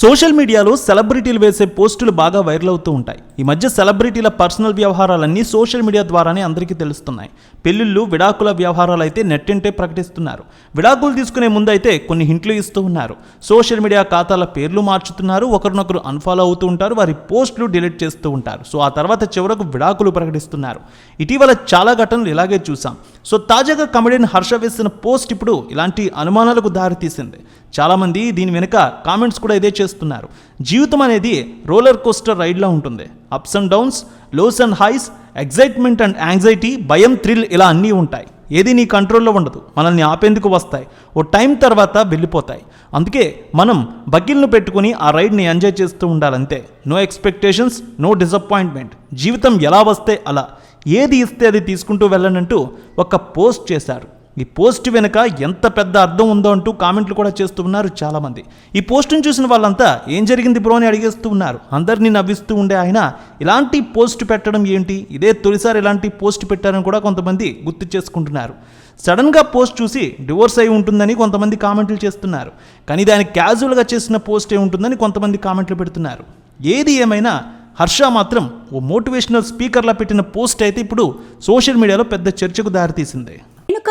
Social మీడియాలో సెలబ్రిటీలు వేసే పోస్టులు బాగా వైరల్ అవుతూ ఉంటాయి. ఈ మధ్య సెలబ్రిటీల పర్సనల్ వ్యవహారాలన్నీ సోషల్ మీడియా ద్వారానే అందరికీ తెలుస్తున్నాయి. పెళ్ళిళ్ళు విడాకుల వ్యవహారాలు అయితే నెట్టింటే ప్రకటిస్తున్నారు. విడాకులు తీసుకునే ముందు అయితే కొన్ని హింట్లు ఇస్తూ ఉన్నారు. సోషల్ మీడియా ఖాతాల పేర్లు మార్చుతున్నారు ఒకరినొకరు అన్ఫాలో అవుతూ ఉంటారు వారి పోస్టులు డిలీట్ చేస్తూ ఉంటారు. సో ఆ తర్వాత చివరకు విడాకులు ప్రకటిస్తున్నారు. ఇటీవల చాలా ఘటనలు ఇలాగే చూసాం సో తాజాగా కమెడియన్ హర్ష వేసిన పోస్ట్ ఇప్పుడు ఇలాంటి అనుమానాలకు దారితీసింది. చాలామంది దీని వెనుక కామెంట్స్ కూడా ఇదే చేస్తున్నారు. జీవితం అనేది రోలర్ కోస్టర్ రైడ్లా ఉంటుంది. Ups and downs lows and highs excitement and anxiety భయం థ్రిల్ ఇలా అన్నీ ఉంటాయి. ఏది నీ కంట్రోల్లో ఉండదు. మనల్ని ఆపేందుకు వస్తాయి. ఓ టైం తర్వాత వెళ్ళిపోతాయి. అందుకే మనం బకిల్ను పెట్టుకుని ఆ రైడ్ని ఎంజాయ్ చేస్తూ ఉండాలంతే. నో ఎక్స్పెక్టేషన్స్ నో డిసప్పాయింట్మెంట్ జీవితం ఎలా వస్తే అలా. ఏది ఇస్తే అది తీసుకుంటూ వెళ్ళనంటూ ఒక పోస్ట్ చేశారు. ఈ పోస్ట్ వెనుక ఎంత పెద్ద అర్థం ఉందో అంటూ కామెంట్లు కూడా చేస్తూ ఉన్నారు చాలామంది. ఈ పోస్టును చూసిన వాళ్ళంతా ఏం జరిగింది బ్రో అని అడిగేస్తూ ఉన్నారు. అందరినీ నవ్విస్తూ ఉండే ఆయన ఇలాంటి పోస్ట్ పెట్టడం ఏంటి? ఇదే తొలిసారి ఇలాంటి పోస్ట్ పెట్టారని కూడా కొంతమంది గుర్తు చేసుకుంటున్నారు. సడన్గా పోస్ట్ చూసి డివోర్స్ అయి ఉంటుందని కొంతమంది కామెంట్లు చేస్తున్నారు. కానీ దాన్ని క్యాజువల్గా చేసిన పోస్ట్ ఏ ఉంటుందని కొంతమంది కామెంట్లు పెడుతున్నారు. ఏది ఏమైనా హర్ష మాత్రం ఓ మోటివేషనల్ స్పీకర్లా పెట్టిన పోస్ట్ అయితే ఇప్పుడు సోషల్ మీడియాలో పెద్ద చర్చకు దారితీసింది.